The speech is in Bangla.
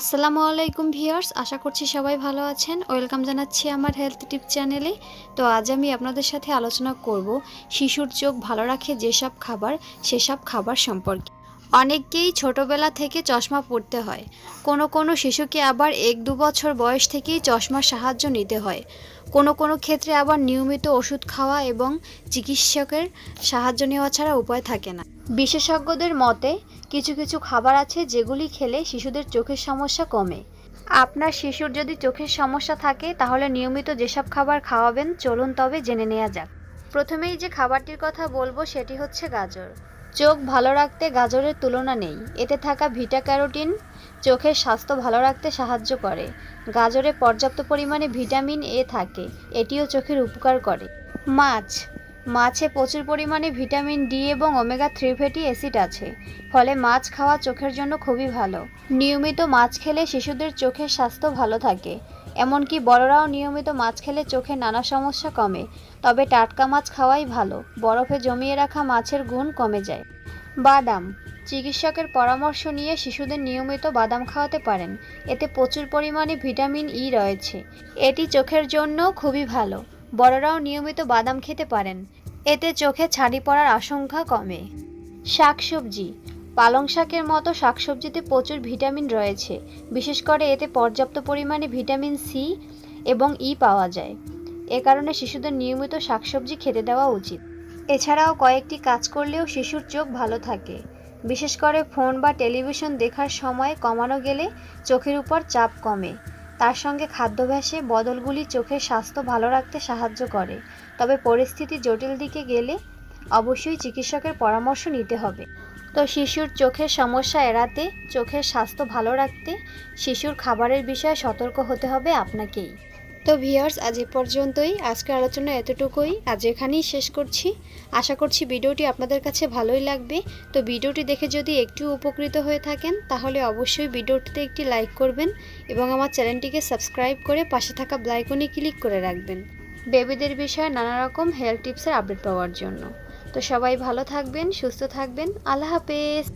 আসসালামু আলাইকুম ভিউয়ার্স, আশা করছি সবাই ভালো আছেন। ওয়েলকাম জানাচ্ছি আমার হেলথ টিপ চ্যানেলে। তো আজ আমি আপনাদের সাথে আলোচনা করব শিশুর চোখ ভালো রাখে যেসব খাবার, সেসব খাবার সম্পর্কে। অনেককেই ছোটবেলা থেকে চশমা পড়তে হয়। কোনো কোনো শিশুকে আবার এক দু বছর বয়স থেকেই চশমার সাহায্য নিতে হয়। কোনো কোনো ক্ষেত্রে আবার নিয়মিত ওষুধ খাওয়া এবং চিকিৎসকের সাহায্য নেওয়া ছাড়া উপায় থাকে না। বিশেষজ্ঞদের মতে কিছু কিছু খাবার আছে যেগুলি খেলে শিশুদের চোখের সমস্যা কমে। আপনার শিশুর যদি চোখের সমস্যা থাকে, তাহলে নিয়মিত যেসব খাবার খাওয়াবেন, চলুন তবে জেনে নেওয়া যাক। প্রথমেই যে খাবারটির কথা বলব, সেটি হচ্ছে গাজর। চোখ ভালো রাখতে গাজরের তুলনা নেই। এতে থাকা ভিটা ক্যারোটিন চোখের স্বাস্থ্য ভালো রাখতে সাহায্য করে। গাজরে পর্যাপ্ত পরিমাণে ভিটামিন এ থাকে। এটিও চোখের উপকার করে। মাছ মাছে প্রচুর পরিমাণে ভিটামিন ডি এবং ওমেগা থ্রি ফ্যাটি অ্যাসিড আছে। ফলে মাছ খাওয়া চোখের জন্য খুবই ভালো। নিয়মিত মাছ খেলে শিশুদের চোখের স্বাস্থ্য ভালো থাকে। এমনকি বড়রাও নিয়মিত মাছ খেলে চোখে নানা সমস্যা কমে। তবে টাটকা মাছ খাওয়াই ভালো। বরফে জমিয়ে রাখা মাছের গুণ কমে যায়। বাদাম। চিকিৎসকের পরামর্শ নিয়ে শিশুদের নিয়মিত বাদাম খাওয়াতে পারেন। এতে প্রচুর পরিমাণে ভিটামিন ই রয়েছে। এটি চোখের জন্য খুবই ভালো। বড়রাও নিয়মিত বাদাম খেতে পারেন। এতে চোখে ছাড়ি পড়ার আশঙ্কা কমে। শাকসবজি। পালং শাকের মতো শাকসবজিতে প্রচুর ভিটামিন রয়েছে। বিশেষ করে এতে পর্যাপ্ত পরিমাণে ভিটামিন সি এবং ই পাওয়া যায়। এ কারণে শিশুদের নিয়মিত শাকসবজি খেতে দেওয়া উচিত। এছাড়াও কয়েকটি কাজ করলেও শিশুর চোখ ভালো থাকে। বিশেষ করে ফোন বা টেলিভিশন দেখার সময় কমানো গেলে চোখের উপর চাপ কমে। তার সঙ্গে খাদ্যাভ্যাসে বদলগুলি চোখের স্বাস্থ্য ভালো রাখতে সাহায্য করে। তবে পরিস্থিতি জটিল দিকে গেলে অবশ্যই চিকিৎসকের পরামর্শ নিতে হবে। তো শিশুর চোখের সমস্যা এড়াতে, চোখের স্বাস্থ্য ভালো রাখতে শিশুর খাবারের বিষয়ে সতর্ক হতে হবে আপনাকেই। তো ভিউয়ার্স, আজ এ পর্যন্তই। আজকের আলোচনা এতটুকুই। আজ এখানেই শেষ করছি। আশা করছি ভিডিওটি আপনাদের কাছে ভালোই লাগবে। তো ভিডিওটি দেখে যদি একটু উপকৃত হয়ে থাকেন, তাহলে অবশ্যই ভিডিওটিতে একটি লাইক করবেন এবং আমার চ্যানেলটিকে সাবস্ক্রাইব করে পাশে থাকা ব্লাইকনে ক্লিক করে রাখবেন। বেবিদের বিষয়ে নানা রকম হেলথ টিপসের আপডেট পাওয়ার জন্য। তো সবাই ভালো থাকবেন, সুস্থ থাকবেন। আল্লাহ হাফেজ।